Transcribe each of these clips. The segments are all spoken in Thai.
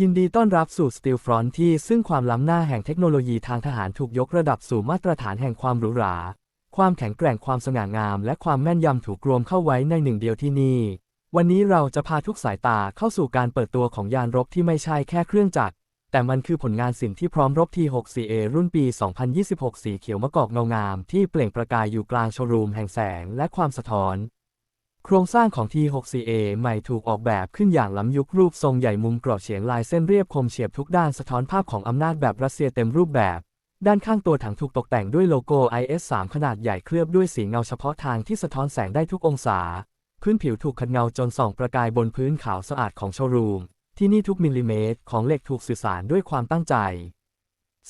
ยินดีต้อนรับสู่ Steel Front ที่ซึ่งความล้ำหน้าแห่งเทคโนโลยีทางทหารถูกยกระดับสู่มาตรฐานแห่งความหรูหรา ความแข็งแกร่งความสง่างาม และความแม่นยำถูกรวมเข้าไว้ในหนึ่งเดียวที่นี่ วันนี้เราจะพาทุกสายตาเข้าสู่การเปิดตัวของยานรบที่ไม่ใช่แค่เครื่องจักร แต่มันคือผลงานศิลป์ที่พร้อมรบ T6CA รุ่นปี 2026 สีเขียวมะกอกเงางามที่เปล่งประกายอยู่กลางโชว์รูมแห่งแสงและความสะท้อน โครงสร้างของ T6CA ใหม่ถูกออกแบบขึ้นอย่างล้ำยุครูปทรงใหญ่มุมกรอบเฉียงลายเส้นเรียบคมเฉียบทุกด้านสะท้อนภาพของอำนาจแบบรัสเซียเต็มรูปแบบ ด้านข้างตัวถังถูกตกแต่งด้วยโลโก้ IS-3 ขนาดใหญ่เคลือบด้วยสีเงาเฉพาะทางที่สะท้อนแสงได้ทุกองศา พื้นผิวถูกขัดเงาจนส่องประกายบนพื้นขาวสะอาดของโชว์รูม ที่นี่ทุกมิลลิเมตรของเหล็กถูกสื่อสารด้วยความตั้งใจ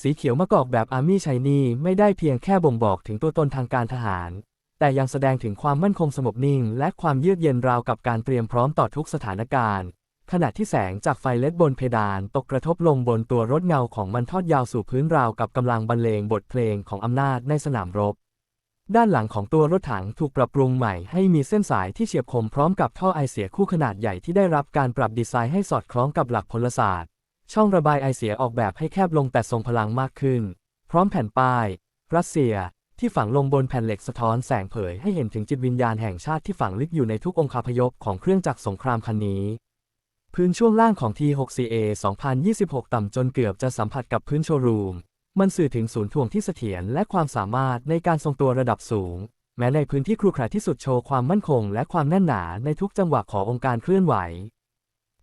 สีเขียวมะกอกแบบอาร์มี่ชัยนีไม่ได้เพียงแค่บ่งบอกถึงตัวตนทางการทหาร แต่ยังแสดงถึงความมั่นคงสงบนิ่ง และความเยือกเย็นราวกับการเตรียมพร้อมต่อทุกสถานการณ์ ขณะที่แสงจากไฟเล็ดบนเพดานตกกระทบลงบนตัวรถเงาของมันทอดยาวสู่พื้นราวกับกำลังบรรเลงบทเพลงของอำนาจในสนามรบ ด้านหลังของตัวรถถังถูกปรับปรุงใหม่ให้มีเส้นสายที่เฉียบคมพร้อมกับท่อไอเสียคู่ขนาดใหญ่ที่ได้รับการปรับดีไซน์ให้สอดคล้องกับหลักพลศาสตร์ ช่องระบายไอเสียออกแบบให้แคบลงแต่ทรงพลังมากขึ้น พร้อมแผ่นป้าย รัสเซีย ที่ฝังลงบนแผ่นเหล็กสะท้อนแสงเผยให้เห็นถึงจิตวิญญาณแห่งชาติที่ฝังลึกอยู่ในทุกองคาพยพของเครื่องจักรสงครามคันนี้ พื้นช่วงล่างของ T6CA 2026 ต่ำจนเกือบจะสัมผัสกับพื้นโชว์รูม มันสื่อถึงศูนย์ถ่วงที่เสถียรและความสามารถในการทรงตัวระดับสูง แม้ในพื้นที่ครุขระที่สุดโชว์ความมั่นคง และความแน่นหนาในทุกจังหวะขององค์การเคลื่อนไหว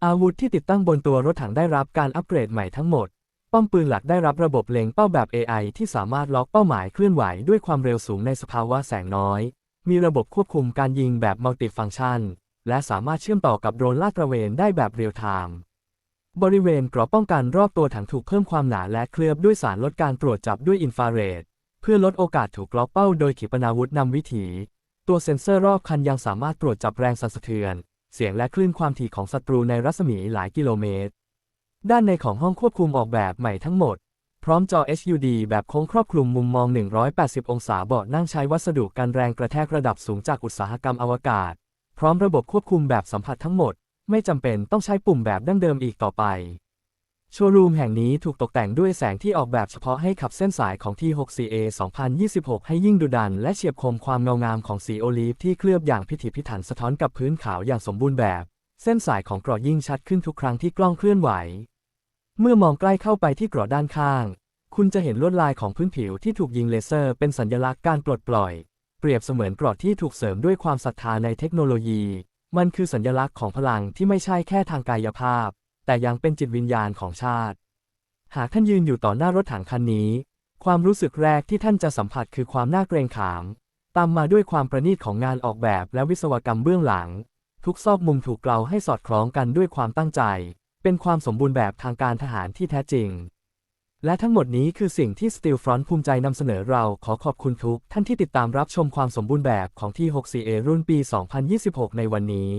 อาวุธที่ติดตั้งบนตัวรถถังได้รับการอัปเกรดใหม่ทั้งหมด ป้อมปืนหลักได้รับระบบเล็งเป้าแบบ AI ที่สามารถล็อกเป้าหมายเคลื่อนไหวด้วยความเร็วสูงในสภาวะแสงน้อย มีระบบควบคุมการยิงแบบมัลติฟังก์ชัน และสามารถเชื่อมต่อกับโดรนลาดตระเวนได้แบบเรียลไทม์ บริเวณกราะป้องกันรอบตัวถังถูกเพิ่มความหนาและเคลือบด้วยสารลดการตรวจจับด้วยอินฟราเรด เพื่อลดโอกาสถูกล็อกเป้าโดยขีปนาวุธนำวิถี ตัวเซ็นเซอร์รอบคันยังสามารถตรวจจับแรงสั่นสะเทือน เสียงและคลื่นความถี่ของศัตรูในรัศมีหลายกิโลเมตร ด้านในของห้องควบคุมออกแบบใหม่ทั้งหมด พร้อมจอ HUD แบบโค้งครอบคลุมมุมมอง 180 องศาเบาะนั่งใช้วัสดุกันแรงกระแทกระดับสูงจากอุตสาหกรรมอวกาศ พร้อมระบบควบคุมแบบสัมผัสทั้งหมด ไม่จำเป็นต้องใช้ปุ่มแบบดั้งเดิมอีกต่อไป โชว์รูมแห่งนี้ถูกตกแต่งด้วยแสงที่ออกแบบเฉพาะให้ขับเส้นสายของ T6CA 2026 ให้ยิ่งดุดัน และเฉียบคมความเงางามของสีโอลีฟที่เคลือบอย่างพิถีพิถันสะท้อนกับพื้นขาวอย่างสมบูรณ์แบบ เส้นสายของกราะยิ่งชัดขึ้นทุกครั้งที่กล้องเคลื่อนไหว เมื่อมองใกล้เข้าไปที่กราะด้านข้าง คุณจะเห็นลวดลายของพื้นผิวที่ถูกยิงเลเซอร์เป็นสัญลักษณ์การปลดปล่อย เปรียบเสมือนกราะที่ถูกเสริมด้วยความศรัทธาในเทคโนโลยี มันคือสัญลักษณ์ของพลังที่ไม่ใช่แค่ทางกายภาพ แต่ยังเป็นจิตวิญญาณของชาติ หากท่านยืนอยู่ต่อหน้ารถถังคันนี้ ความรู้สึกแรกที่ท่านจะสัมผัสคือความน่าเกรงขาม ตามมาด้วยความประณีตของงานออกแบบและวิศวกรรมเบื้องหลัง ทุกซอกมุมถูกเกลาให้สอดคล้องกันด้วยความตั้งใจ เป็นความสมบูรณ์แบบทางการทหารที่แท้จริง และทั้งหมดนี้คือสิ่งที่ Steel Front ภูมิใจนำเสนอเราขอขอบคุณทุกท่านที่ติดตามรับชมความสมบูรณ์แบบของที่ 64A รุ่นปี 2026 ในวันนี้